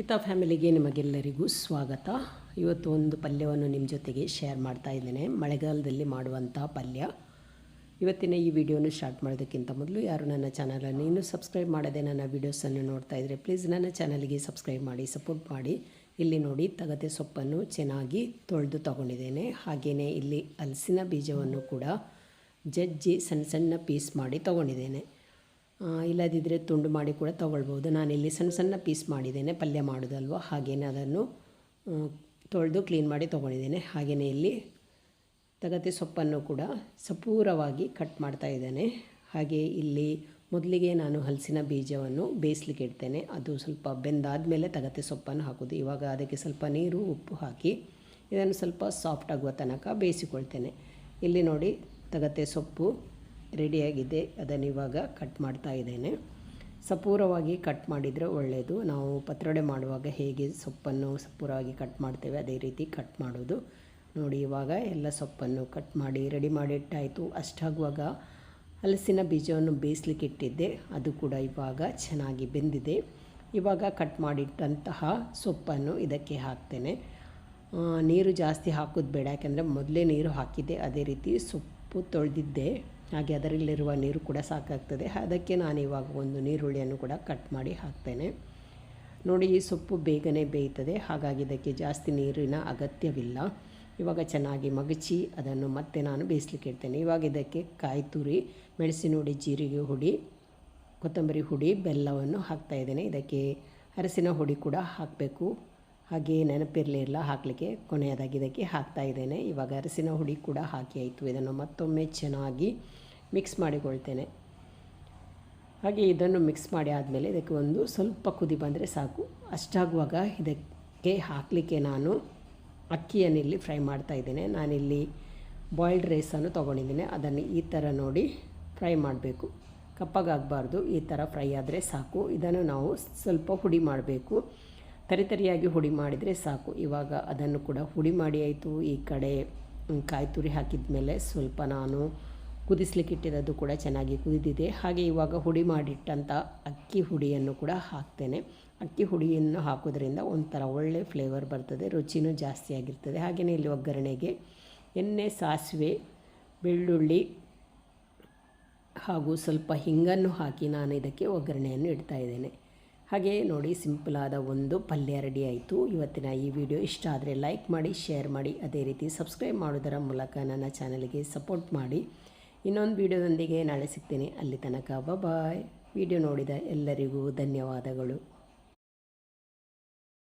ಪಿತಾ ಫ್ಯಾಮಿಲಿಗೆ ನಿಮಗೆಲ್ಲರಿಗೂ ಸ್ವಾಗತ. ಇವತ್ತು ಒಂದು ಪಲ್ಯವನ್ನು ನಿಮ್ಮ ಜೊತೆಗೆ ಶೇರ್ ಮಾಡ್ತಾ ಇದ್ದೇನೆ. ಮಳೆಗಾಲದಲ್ಲಿ ಮಾಡುವಂಥ ಪಲ್ಯ. ಇವತ್ತಿನ ಈ ವಿಡಿಯೋನ ಸ್ಟಾರ್ಟ್ ಮಾಡೋದಕ್ಕಿಂತ ಮೊದಲು ಯಾರು ನನ್ನ ಚಾನಲನ್ನು ಇನ್ನೂ ಸಬ್ಸ್ಕ್ರೈಬ್ ಮಾಡದೆ ನನ್ನ ವೀಡಿಯೋಸನ್ನು ನೋಡ್ತಾ ಇದ್ದರೆ ಪ್ಲೀಸ್ ನನ್ನ ಚಾನಲ್ಗೆ ಸಬ್ಸ್ಕ್ರೈಬ್ ಮಾಡಿ ಸಪೋರ್ಟ್ ಮಾಡಿ. ಇಲ್ಲಿ ನೋಡಿ ತಗತೆ ಸೊಪ್ಪನ್ನು ಚೆನ್ನಾಗಿ ತೊಳೆದು ತಗೊಂಡಿದ್ದೇನೆ. ಹಾಗೆಯೇ ಇಲ್ಲಿ ಹಲಸಿನ ಬೀಜವನ್ನು ಕೂಡ ಜಜ್ಜಿ ಸಣ್ಣ ಸಣ್ಣ ಪೀಸ್ ಮಾಡಿ ತಗೊಂಡಿದ್ದೇನೆ. ಇಲ್ಲದಿದ್ದರೆ ತುಂಡು ಮಾಡಿ ಕೂಡ ತೊಗೊಳ್ಬೋದು. ನಾನಿಲ್ಲಿ ಸಣ್ಣ ಸಣ್ಣ ಪೀಸ್ ಮಾಡಿದ್ದೇನೆ, ಪಲ್ಯ ಮಾಡೋದಲ್ವ ಹಾಗೆಯೇ ಅದನ್ನು ತೊಳೆದು ಕ್ಲೀನ್ ಮಾಡಿ ತೊಗೊಂಡಿದ್ದೇನೆ. ಹಾಗೆಯೇ ಇಲ್ಲಿ ತಗತೆ ಸೊಪ್ಪನ್ನು ಕೂಡ ಸಪೂರವಾಗಿ ಕಟ್ ಮಾಡ್ತಾ ಇದ್ದೇನೆ. ಹಾಗೆ ಇಲ್ಲಿ ಮೊದಲಿಗೆ ನಾನು ಹಲಸಿನ ಬೀಜವನ್ನು ಬೇಯಿಸ್ಲಿಕ್ಕೆ ಇಡ್ತೇನೆ. ಅದು ಸ್ವಲ್ಪ ಬೆಂದಾದ ಮೇಲೆ ತಗತೆ ಸೊಪ್ಪನ್ನು ಹಾಕೋದು. ಇವಾಗ ಅದಕ್ಕೆ ಸ್ವಲ್ಪ ನೀರು, ಉಪ್ಪು ಹಾಕಿ ಇದನ್ನು ಸ್ವಲ್ಪ ಸಾಫ್ಟ್ ಆಗುವ ತನಕ ಬೇಯಿಸಿಕೊಳ್ತೇನೆ. ಇಲ್ಲಿ ನೋಡಿ, ತಗತೆ ಸೊಪ್ಪು ರೆಡಿಯಾಗಿದೆ. ಅದನ್ನು ಇವಾಗ ಕಟ್ ಮಾಡ್ತಾ ಇದ್ದೇನೆ. ಸಪೂರವಾಗಿ ಕಟ್ ಮಾಡಿದರೆ ಒಳ್ಳೆಯದು ನಾವು ಪತ್ರೊಡೆ ಮಾಡುವಾಗ ಹೇಗೆ ಸೊಪ್ಪನ್ನು ಸಪೂರವಾಗಿ ಕಟ್ ಮಾಡ್ತೇವೆ, ಅದೇ ರೀತಿ ಕಟ್ ಮಾಡೋದು. ನೋಡಿ, ಇವಾಗ ಎಲ್ಲ ಸೊಪ್ಪನ್ನು ಕಟ್ ಮಾಡಿ ರೆಡಿ ಮಾಡಿಟ್ಟಾಯಿತು ಅಷ್ಟಾಗುವಾಗ ಹಲಸಿನ ಬೀಜವನ್ನು ಬೇಯಿಸ್ಲಿಕ್ಕೆ ಇಟ್ಟಿದ್ದೆ. ಅದು ಕೂಡ ಇವಾಗ ಚೆನ್ನಾಗಿ ಬೆಂದಿದೆ. ಇವಾಗ ಕಟ್ ಮಾಡಿಟ್ಟಂತಹ ಸೊಪ್ಪನ್ನು ಇದಕ್ಕೆ ಹಾಕ್ತೇನೆ. ನೀರು ಜಾಸ್ತಿ ಹಾಕೋದು ಬೇಡ. ಯಾಕೆಂದರೆ ಮೊದಲೇ ನೀರು ಹಾಕಿದ್ದೆ. ಅದೇ ರೀತಿ ಸೊಪ್ಪು ತೊಳೆದಿದ್ದೆ. ಹಾಗೆ ಅದರಲ್ಲಿರುವ ನೀರು ಕೂಡ ಸಾಕಾಗ್ತದೆ. ಅದಕ್ಕೆ ನಾನು ಇವಾಗ ಒಂದು ನೀರುಳ್ಳಿಯನ್ನು ಕೂಡ ಕಟ್ ಮಾಡಿ ಹಾಕ್ತೇನೆ. ನೋಡಿ, ಈ ಸೊಪ್ಪು ಬೇಗನೆ ಬೇಯ್ತದೆ. ಹಾಗಾಗಿ ಇದಕ್ಕೆ ಜಾಸ್ತಿ ನೀರಿನ ಅಗತ್ಯವಿಲ್ಲ. ಇವಾಗ ಚೆನ್ನಾಗಿ ಮಗಚಿ ಅದನ್ನು ಮತ್ತೆ ನಾನು ಬೇಯಿಸ್ಲಿಕ್ಕೆ ಇಡ್ತೇನೆ ಇವಾಗ ಇದಕ್ಕೆ ಕಾಯಿ ತುರಿ ಮೆಣಸಿನ ಹುಡಿ ಜೀರಿಗೆ ಹುಡಿ, ಕೊತ್ತಂಬರಿ ಹುಡಿ, ಬೆಲ್ಲವನ್ನು ಹಾಕ್ತಾ ಇದ್ದೇನೆ. ಇದಕ್ಕೆ ಅರಸಿನ ಹುಡಿ ಕೂಡ ಹಾಕಬೇಕು. ಹಾಗೆ ನೆನಪಿರಲಿಲ್ಲ, ಹಾಕಲಿಕ್ಕೆ ಕೊನೆಯದಾಗಿ ಇದಕ್ಕೆ ಹಾಕ್ತಾ ಇದ್ದೇನೆ. ಇವಾಗ ಅರಸಿನ ಹುಡಿ ಕೂಡ ಹಾಕಿ ಆಯಿತು. ಇದನ್ನು ಮತ್ತೊಮ್ಮೆ ಚೆನ್ನಾಗಿ ಮಿಕ್ಸ್ ಮಾಡಿಕೊಳ್ತೇನೆ. ಹಾಗೆ ಇದನ್ನು ಮಿಕ್ಸ್ ಮಾಡಿ ಆದಮೇಲೆ ಇದಕ್ಕೆ ಒಂದು ಸ್ವಲ್ಪ ಕುದಿ ಬಂದರೆ ಸಾಕು. ಅಷ್ಟಾಗುವಾಗ ಇದಕ್ಕೆ ಹಾಕಲಿಕ್ಕೆ ನಾನು ಅಕ್ಕಿಯನ್ನು ಇಲ್ಲಿ ಫ್ರೈ ಮಾಡ್ತಾ ಇದ್ದೇನೆ. ನಾನಿಲ್ಲಿ ಬಾಯ್ಲ್ಡ್ ರೈಸನ್ನು ತೊಗೊಂಡಿದ್ದೀನಿ. ಅದನ್ನು ಈ ಥರ ನೋಡಿ ಫ್ರೈ ಮಾಡಬೇಕು. ಕಪ್ಪಗಾಗಬಾರ್ದು ಈ ಥರ ಫ್ರೈ ಆದರೆ ಸಾಕು. ಇದನ್ನು ನಾವು ಸ್ವಲ್ಪ ಹುಡಿ ಮಾಡಬೇಕು. ತರಿತರಿಯಾಗಿ ಹುಡಿ ಮಾಡಿದರೆ ಸಾಕು. ಇವಾಗ ಅದನ್ನು ಕೂಡ ಹುಡಿ ಮಾಡಿ ಆಯಿತು. ಈ ಕಡೆ ಹ್ಮ್, ಕಾಯಿ ತುರಿ ಹಾಕಿದ ಮೇಲೆ ಸ್ವಲ್ಪ ನಾನು ಕುದಿಸ್ಲಿಕ್ಕೆ ಇಟ್ಟಿರೋದು ಕೂಡ ಚೆನ್ನಾಗಿ ಕುದಿದಿದೆ. ಹಾಗೆ ಇವಾಗ ಹುಡಿ ಮಾಡಿಟ್ಟಂಥ ಅಕ್ಕಿ ಹುಡಿಯನ್ನು ಕೂಡ ಹಾಕ್ತೇನೆ. ಅಕ್ಕಿ ಹುಡಿಯನ್ನು ಹಾಕೋದ್ರಿಂದ ಒಂಥರ ಒಳ್ಳೆ ಫ್ಲೇವರ್ ಬರ್ತದೆ ರುಚಿನೂ ಜಾಸ್ತಿ ಆಗಿರ್ತದೆ. ಹಾಗೆಯೇ ಇಲ್ಲಿ ಒಗ್ಗರಣೆಗೆ ಎಣ್ಣೆ ಸಾಸಿವೆ ಬೆಳ್ಳುಳ್ಳಿ ಹಾಗೂ ಸ್ವಲ್ಪ ಹಿಂಗನ್ನು ಹಾಕಿ ನಾನು ಇದಕ್ಕೆ ಒಗ್ಗರಣೆಯನ್ನು ಇಡ್ತಾ ಇದ್ದೇನೆ. ಹಾಗೆ ನೋಡಿ ಸಿಂಪಲಾದ ಒಂದು ಪಲ್ಯ ರೆಡಿ ಆಯಿತು. ಇವತ್ತಿನ ಈ ವಿಡಿಯೋ ಇಷ್ಟ ಆದರೆ ಲೈಕ್ ಮಾಡಿ, ಶೇರ್ ಮಾಡಿ, ಅದೇ ರೀತಿ ಸಬ್ಸ್ಕ್ರೈಬ್ ಮಾಡೋದರ ಮೂಲಕ ನನ್ನ ಚಾನಲ್ಗೆ ಸಪೋರ್ಟ್ ಮಾಡಿ. ಇನ್ನೊಂದು ವಿಡಿಯೋದೊಂದಿಗೆ ನಾಳೆ ಸಿಗ್ತೀನಿ. ಅಲ್ಲಿ ತನಕ ಬಾಯ್ ವಿಡಿಯೋ ನೋಡಿದ ಎಲ್ಲರಿಗೂ ಧನ್ಯವಾದಗಳು.